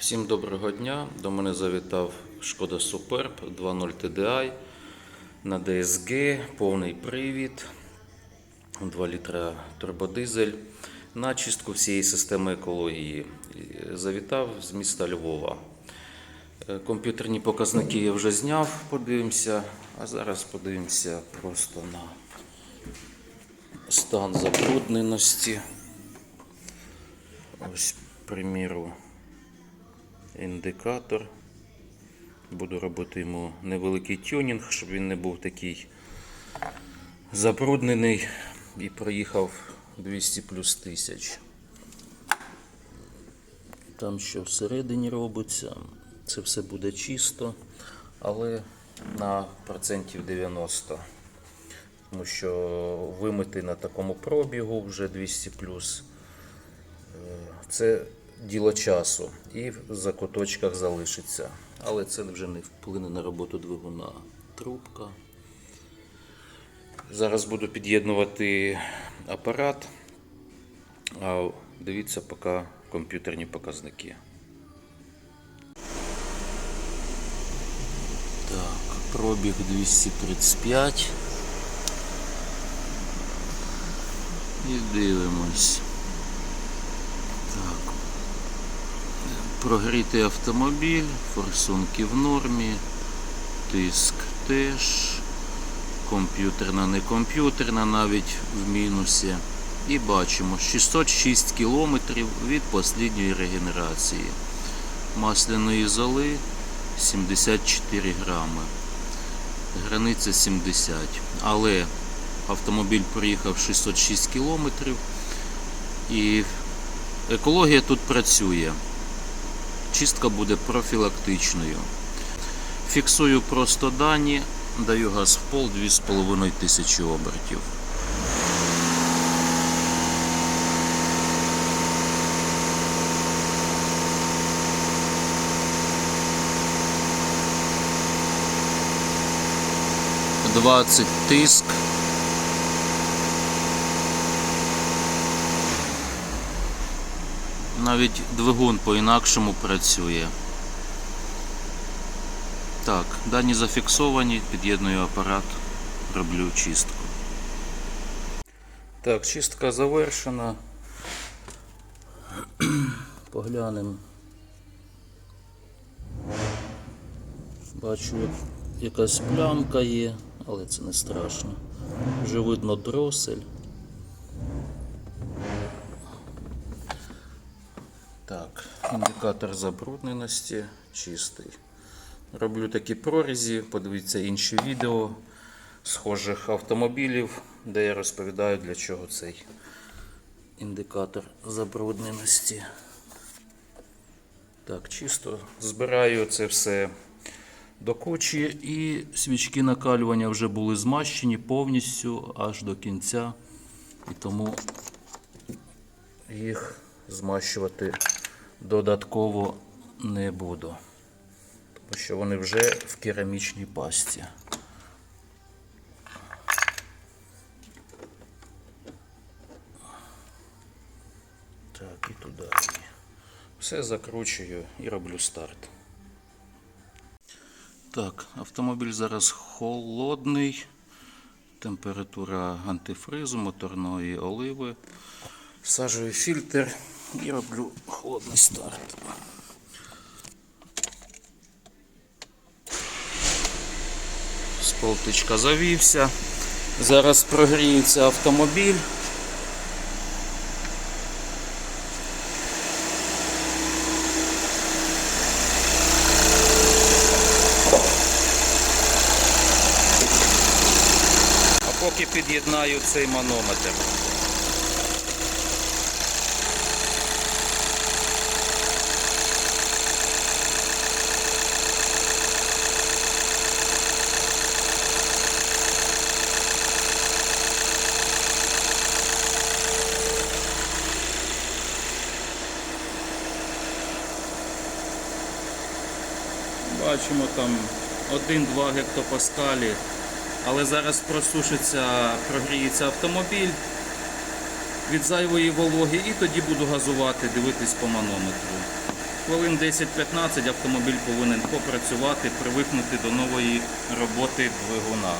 Всім доброго дня. До мене завітав Шкода Superb 2.0 TDI на DSG, повний привід, 2 літра турбодизель на чистку всієї системи екології. Завітав з міста Львова. Е, Комп'ютерні показники я вже зняв, подивимося, а зараз подивимося просто на стан забрудненості. Ось, приміру, індикатор. Буду робити йому невеликий тюнінг, щоб він не був такий забруднений і проїхав 200 плюс тисяч. Там що всередині робиться, це все буде чисто, але на процентів 90. Тому що вимити на такому пробігу вже 200 плюс це діло часу і в закуточках залишиться. Але це вже не вплине на роботу двигуна. Трубка. Зараз буду під'єднувати апарат. А дивіться поки комп'ютерні показники. Так, пробіг 235. І дивимось. Так. Прогрітий автомобіль, форсунки в нормі, тиск теж, комп'ютерна, не комп'ютерна, навіть в мінусі. І бачимо 606 кілометрів від послідньої регенерації. Масляної золи 74 грами. Границя 70. Але автомобіль проїхав 606 кілометрів. І екологія тут працює. Чистка буде профілактичною. Фіксую просто дані, даю газ в пол 2,5 тисячі обертів. Двадцять тиск. Навіть двигун по-інакшому працює. Так, дані зафіксовані, під'єдную апарат, роблю чистку. Так, чистка завершена. Поглянемо. Бачу, якась плямка є, але це не страшно. Вже видно дросель. Так, індикатор забрудненості чистий. Роблю такі прорізі, подивіться інші відео схожих автомобілів, де я розповідаю, для чого цей індикатор забрудненості. Так, чисто збираю це все до кучі і свічки накалювання вже були змащені повністю аж до кінця. І тому їх змащувати додатково не буду. Тому що вони вже в керамічній пасті. Так, і туди. Все закручую і роблю старт. Так, автомобіль зараз холодний. Температура антифризу, моторної оливи. Всаджую фільтр і роблю холодний старт. Сполтичка завівся. Зараз прогріється автомобіль. А поки під'єднаю цей манометр. Бачимо там 1-2 гектопаскалі. Але зараз просушиться, прогріється автомобіль від зайвої вологи і тоді буду газувати, дивитись по манометру. хвилин 10-15 автомобіль повинен попрацювати, привикнути до нової роботи двигуна.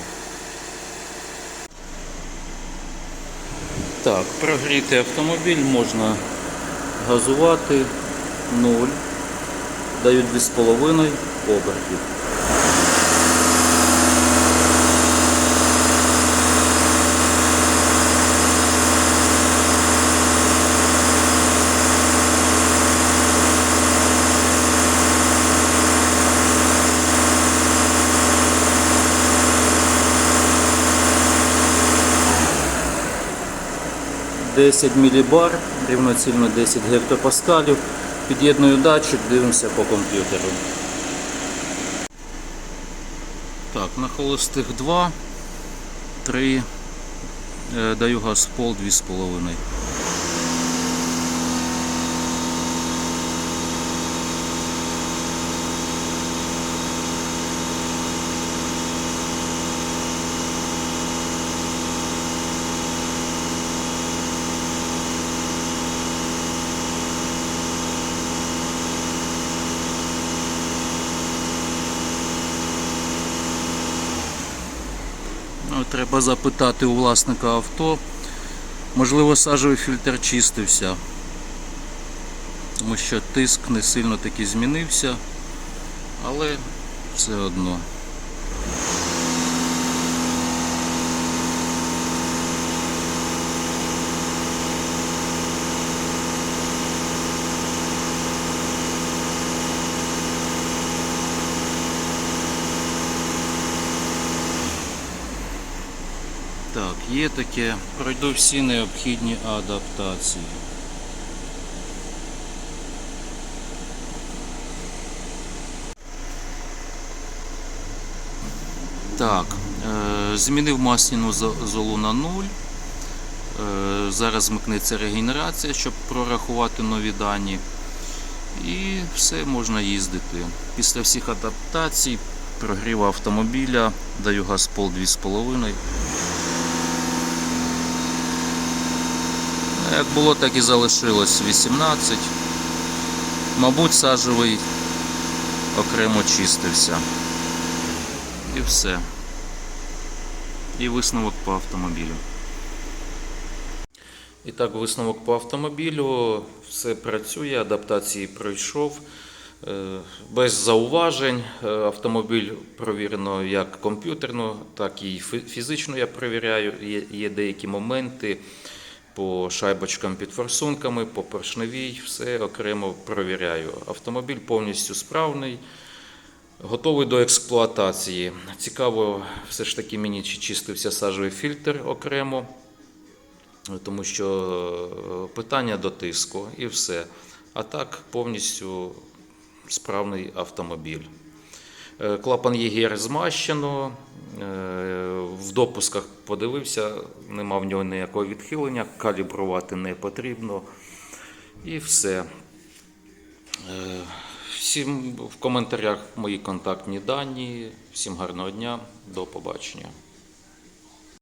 Так, прогріти автомобіль можна газувати 0, дають 2,5 обертів. – 10 мілібар, рівноцільно 10 гектопаскалів. Під'єдную датчик, дивимося по комп'ютеру. Так, на холостих 2, 3, е, даю газ в пол 2,5. Треба запитати у власника авто. Можливо, сажовий фільтр чистився. Тому що тиск не сильно таки змінився, але все одно. Так, є таке. Пройду всі необхідні адаптації. Так, е, змінив масляну зо- золу на 0. Е, зараз змикнеться регенерація, щоб прорахувати нові дані. І все можна їздити. Після всіх адаптацій, прогріву автомобіля, даю газ пол 2,5. Як було, так і залишилось 18. Мабуть, сажевий окремо чистився. І все. І висновок по автомобілю. І так, висновок по автомобілю. Все працює, адаптації пройшов. Е, Без зауважень. Е, Автомобіль провірено як комп'ютерно, так і фізично я перевіряю. Є, є деякі моменти по шайбочкам під форсунками, по поршневій, все окремо перевіряю. Автомобіль повністю справний. Готовий до експлуатації. Цікаво, все ж таки мені чи чистився сажовий фільтр окремо, тому що е, питання до тиску і все. А так повністю справний автомобіль. Е, Клапан ЄГР змащено. В допусках подивився, нема в нього ніякого відхилення, калібрувати не потрібно. І все. Е, Всім в коментарях мої контактні дані. Всім гарного дня, до побачення.